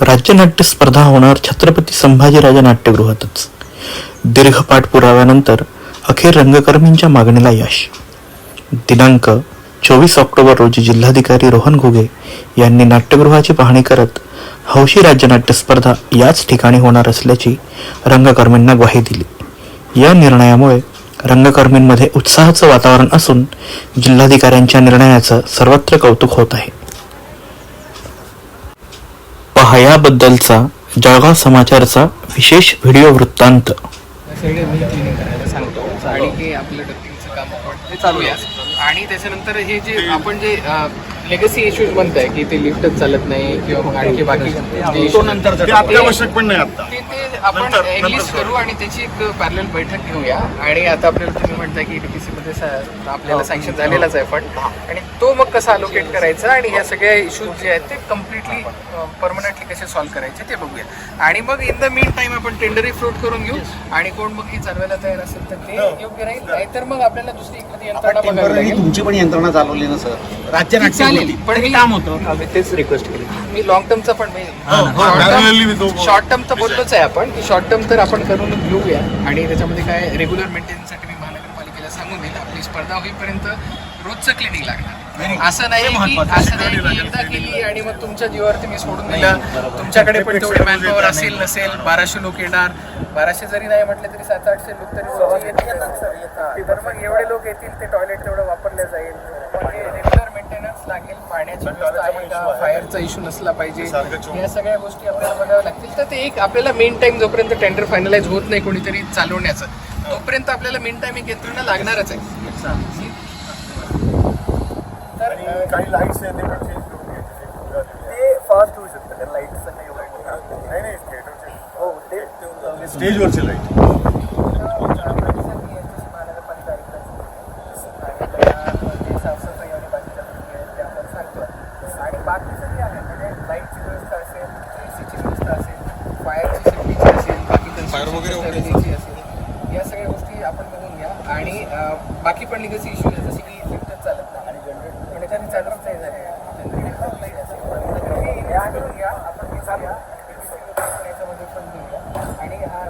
राज्यनाट्य स्पर्धा होणार छत्रपती संभाजीराजे नाट्यगृहातच. दीर्घ पाठपुराव्यानंतर अखेर रंगकर्मींच्या मागणीला यश. दिनांक चोवीस ऑक्टोबर रोजी जिल्हाधिकारी रोहन घुगे यांनी नाट्यगृहाची पाहणी करत हौशी राज्यनाट्य स्पर्धा याच ठिकाणी होणार असल्याची रंगकर्मींना ग्वाही दिली. या निर्णयामुळे रंगकर्मींमध्ये उत्साहाचं वातावरण असून जिल्हाधिकाऱ्यांच्या निर्णयाचं सर्वत्र कौतुक होत आहे. पहा याबद्दलचा जळगाव समाचारचा विशेष व्हिडिओ वृत्तांत. सगळे मी क्लिनिंग करायला सांगतो आणि हे आपलं डब्बिंगचं काम आपण ते चालूया आणि त्याच्यानंतर हे जे आपण जे लेगसी इश्यूज म्हणताय की ते लिफ्टच चालत नाही किंवा मग आणखी बाकी issues आहेत, ते अत्यावश्यक पण नाही आता. आपण इंग्लिश करू. आणि त्याची एक पॅरल बैठक घेऊया. आणि आता आपल्याला तुम्ही म्हणताय की डीपीसी मध्ये सा- आपल्याला सँक्शन झालेलाच आहे फंड आणि तो मग कसा अलोकेट करायचा आणि ह्या सगळ्या इश्यूज जे आहेत ते कम्प्लिटली परमनंटली कसे सॉल्व्ह करायचे ते बघूया. आणि मग इन द मेन टाइम आपण टेंडरही फ्लोट करून घेऊ. आणि कोण मग हे चालवायला तयार असेल तर ते योग्य राहील. नाहीतर मग आपल्याला दुसरी एखादी यंत्रणा बघावी टेंपररी लागेल. तुमची पण यंत्रणा चालवली ना सर? राज्य ती चालेल पण मी काम होतं. आम्ही तेच रिक्वेस्ट केली. मी लॉंग टर्मचा पण parallelly मी तो- शॉर्ट टर्म तर बोललोच आहे आपण. की शॉर्ट टर्म तर आपण करून घेऊया. आणि त्याच्यामध्ये काय रेग्युलर मेंटेनन्ससाठी मी महानगरपालिकेला सांगून देईल आपली स्पर्धा होईपर्यंत रोजचं क्लिनिंग लागणार. असं नाही की असं नाही की एकदा केली आणि मग तुमच्या जीवावरती मी सोडून दिलं. तुमच्याकडे पण तेवढे मॅनपॉवर असेल नसेल बाराशे लोक येणार. बाराशे जरी नाही म्हटले तरी सात आठशे लोक तरी रोज येतील. तर मग एवढे लोक येतील ते टॉयलेट तेवढं वापरलं जाईल मग हे रेग्युलर मेंटेनन्स लागेल पाण्याची व्यवस्था आहे का? फायरचा इश्यू नसला पाहिजे. या सगळ्या गोष्टी आपल्याला बघाव्या लागतील. तर ते एक आपल्याला मेन टाइम जोपर्यंत टेंडर फायनलाइज होत नाही कोणीतरी चालवण्याचं तोपर्यंत आपल्याला मेन टाइम एक यंत्रणा लागणारच आहे. तर काही लाईट्स आहेत ते फास्ट होऊ शकतं. नाही. हो ते स्टेजवरचे लाइट आणि बाकी सगळी आहे म्हणजे लाईटची व्यवस्था असेल एसीची व्यवस्था असेल फायरची सेफ्टीची असेल बाकी Fire वगैरे okay. कन्स्ट्रक्शनची असेल या सगळ्या गोष्टी आपण बघून घ्या आणि अं, बाकी पण लिगसी इश्यू आहे. जसे की लिफ्टच चालत नाही आणि जनरेट म्हणजे त्यांनी चालत नाही झाले आपण हे याच्यामध्ये पण आणि हा.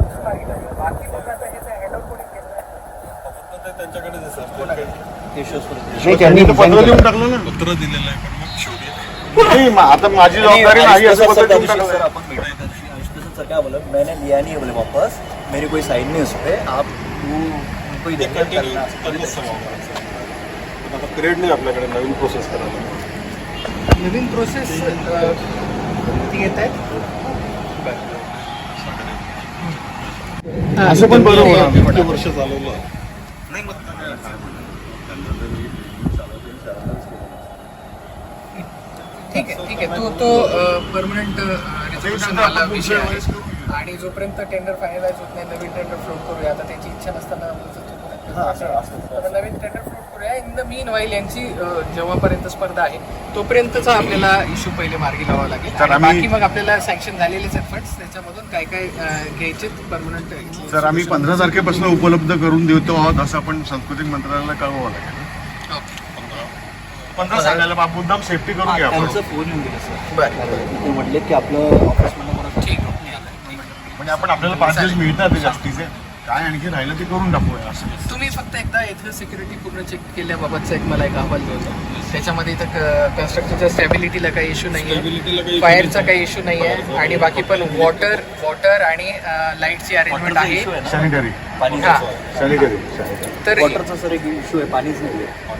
बाकी आता ह्याचं हँडल कोणी केलं त्यांच्याकडे जसं नाही त्यांनी पत्र लिहून टाकलं ना. पत्र दिलेलं आहे पण मग शेवटी नाही मग आता माझी जबाबदारी नाही असं पत्र लिहून टाकलं. सर अपन बैठे थे आयुष सर क्या बोला मैंने लिया नहीं बोले वापस. मेरी कोई साइन नहीं उस पर आप ही करना आता पिरियड नाही आपल्याकडे नवीन प्रोसेस करायला. नवीन प्रोसेस ती येत आहे असं पण बरोबर वर्ष चालवलं? ठीक आहे ठीक आहे. तो तो परमनंट रिझर्वेशन वाला विषय आहे. आणि जोपर्यंत टेंडर फायनलाइज होत नाही नवीन टेंडर फ्लोट करूया. आता त्याची इच्छा नसताना तर नवीन टेंडर फ्लोट करूया इन द मीन वाईल यांची अ, जेव्हापर्यंत स्पर्धा आहे तोपर्यंतचा आपल्याला इश्यू पहिले मार्गी लावावा लागेल. तर आणि आम्ही- बाकी मग आपल्याला सँक्शन झालेलेच आहेत त्याच्यामधून काय काय अ, घ्यायचे परमनंट जर आम्ही पंधरा तारखेपासून उपलब्ध करून देतो आहोत असं आपण सांस्कृतिक मंत्रालयाला कळवावं लागेल. पंधरा. सांगायला बा- मुद्दाम सेफ्टी करून घ्या आपण. त्यांचं फोन येऊन गेलं सर बरं. ते म्हटले की आपलं ऑफिसमधनं कोणाचं ठीक म्हणजे आपण आपल्याला पाच दिवस मिळतात ते जास्तीचे. काय आणखी राहिलं ते करून टाकूया असं. तुम्ही फक्त एकदा इथं सिक्युरिटी पूर्ण चेक केल्याबाबतचा एक मला एक अहवाल द्यायचा त्याच्यामध्ये इथं कन्स्ट्रक्शनच्या स्टॅबिलिटीला काही इश्यू नाही आहे फायरचा काही इश्यू नाही आहे आणि बाकी पण वॉटर वॉटर आणि लाईटची अरेंजमेंट आहे. सॅनिटरी पाणी हा. सॅनिटरी तर वॉटरचा सर एक इश्यू आहे पाणीच नाही आहे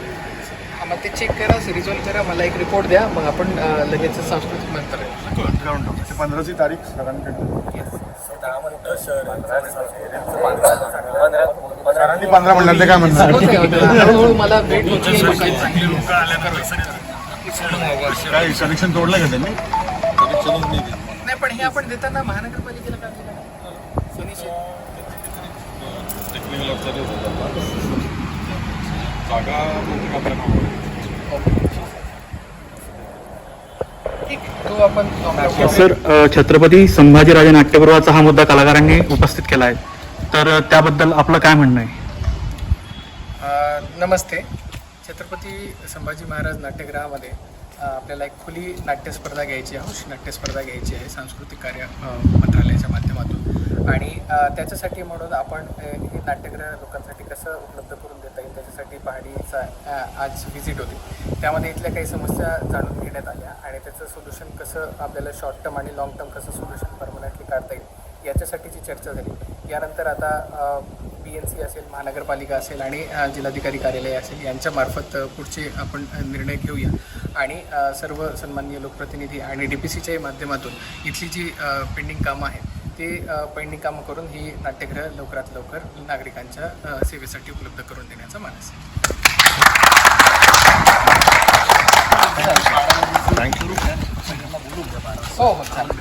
हा, मग ते चेक करा रिझॉल्व करा मला एक रिपोर्ट द्या मग आपण अं, लगेच सांस्कृतिक मंत्रालय करून टाकू ते पंधराची तारीख सरांकडे पंधरा म्हणलं ते काय म्हणणार भेट होती. लोकांची काय कनेक्शन तोडलं का त्यांनी? नाही पण हे आपण देताना महानगरपालिकेला का दिलं नाही? सुनिश्चित ठीक आहे तो आपण? सर छत्रपती संभाजीराजे नाट्यगृहाचा हा मुद्दा कलाकारांनी उपस्थित केला आहे तर त्याबद्दल आपलं काय म्हणणं आहे? नमस्ते. छत्रपती संभाजी महाराज नाट्यगृहामध्ये आपल्याला एक खुली नाट्यस्पर्धा घ्यायची आहे हौशी नाट्यस्पर्धा घ्यायची आहे सांस्कृतिक कार्य मंत्रालयाच्या माध्यमातून. आणि त्याच्यासाठी म्हणून आपण हे नाट्यगृह लोकांसाठी कसं उपलब्ध करून देता येईल त्याच्यासाठी पहाडीचा आज व्हिजिट होती. त्यामध्ये इथल्या काही समस्या जाणून घेण्यात आल्या आणि त्याचं सोल्युशन कसं आपल्याला शॉर्ट टर्म आणि लॉंग टर्म कसं सोल्युशन परमनंटली काढता येईल याच्यासाठीची चर्चा झाली. यानंतर आता बी एन सी असेल महानगरपालिका असेल आणि जिल्हाधिकारी कार्यालय असेल यांच्यामार्फत पुढचे आपण निर्णय घेऊया. आणि सर्व सन्माननीय लोकप्रतिनिधी आणि डी पी सीच्याही माध्यमातून इथली जी पेंडिंग कामं आहेत ते पेंडिंग कामं करून ही नाट्यगृह लवकरात लवकर नागरिकांच्या सेवेसाठी उपलब्ध करून देण्याचा मानस आहे. हो हो चालेल.